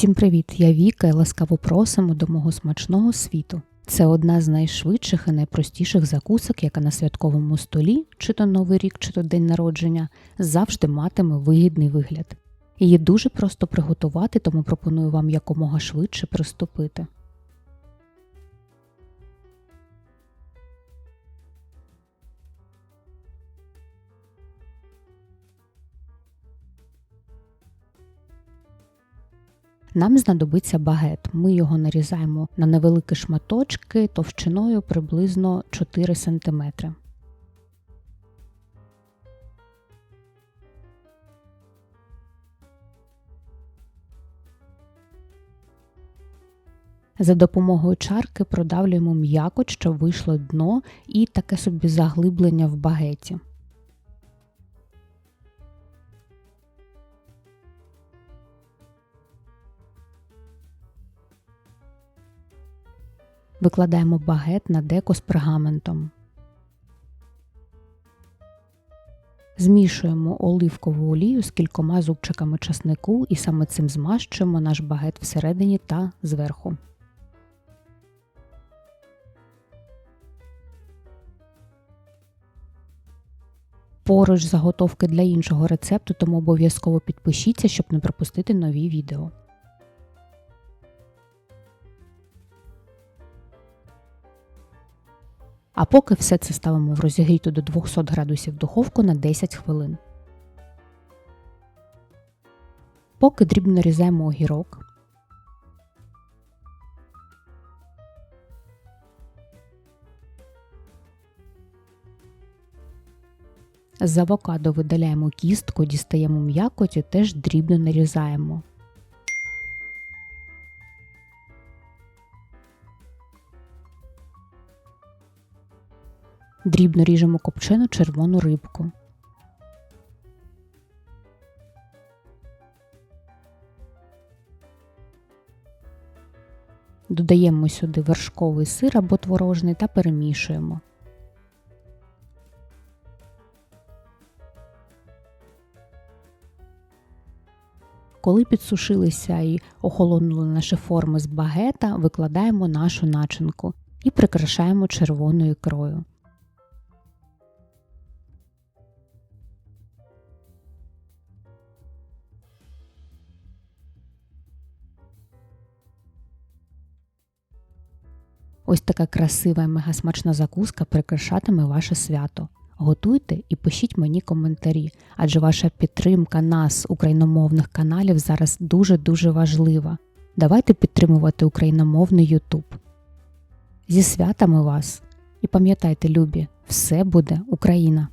Всім привіт! Я Віка і ласкаво просимо до мого смачного світу. Це одна з найшвидших і найпростіших закусок, яка на святковому столі, чи то Новий рік, чи то день народження, завжди матиме вигідний вигляд. Її дуже просто приготувати, тому пропоную вам якомога швидше приступити. Нам знадобиться багет. Ми його нарізаємо на невеликі шматочки товщиною приблизно 4 см. За допомогою чарки продавлюємо м'якоть, щоб вийшло дно і таке собі заглиблення в багеті. Викладаємо багет на деко з пергаментом. Змішуємо оливкову олію з кількома зубчиками часнику і саме цим змащуємо наш багет всередині та зверху. Поруч заготовки для іншого рецепту, тому обов'язково підпишіться, щоб не пропустити нові відео. А поки все це ставимо в розігріту до 200 градусів духовку на 10 хвилин. Поки дрібно нарізаємо огірок. З авокадо видаляємо кістку, дістаємо м'якоть і теж дрібно нарізаємо. Дрібно ріжемо копчену червону рибку. Додаємо сюди вершковий сир або творожний та перемішуємо. Коли підсушилися і охолонули наші форми з багета, викладаємо нашу начинку і прикрашаємо червоною ікрою. Ось така красива і мегасмачна закуска прикрашатиме ваше свято. Готуйте і пишіть мені коментарі, адже ваша підтримка нас, україномовних каналів, зараз дуже-дуже важлива. Давайте підтримувати україномовний Ютуб. Зі святами вас! І пам'ятайте, любі, все буде Україна!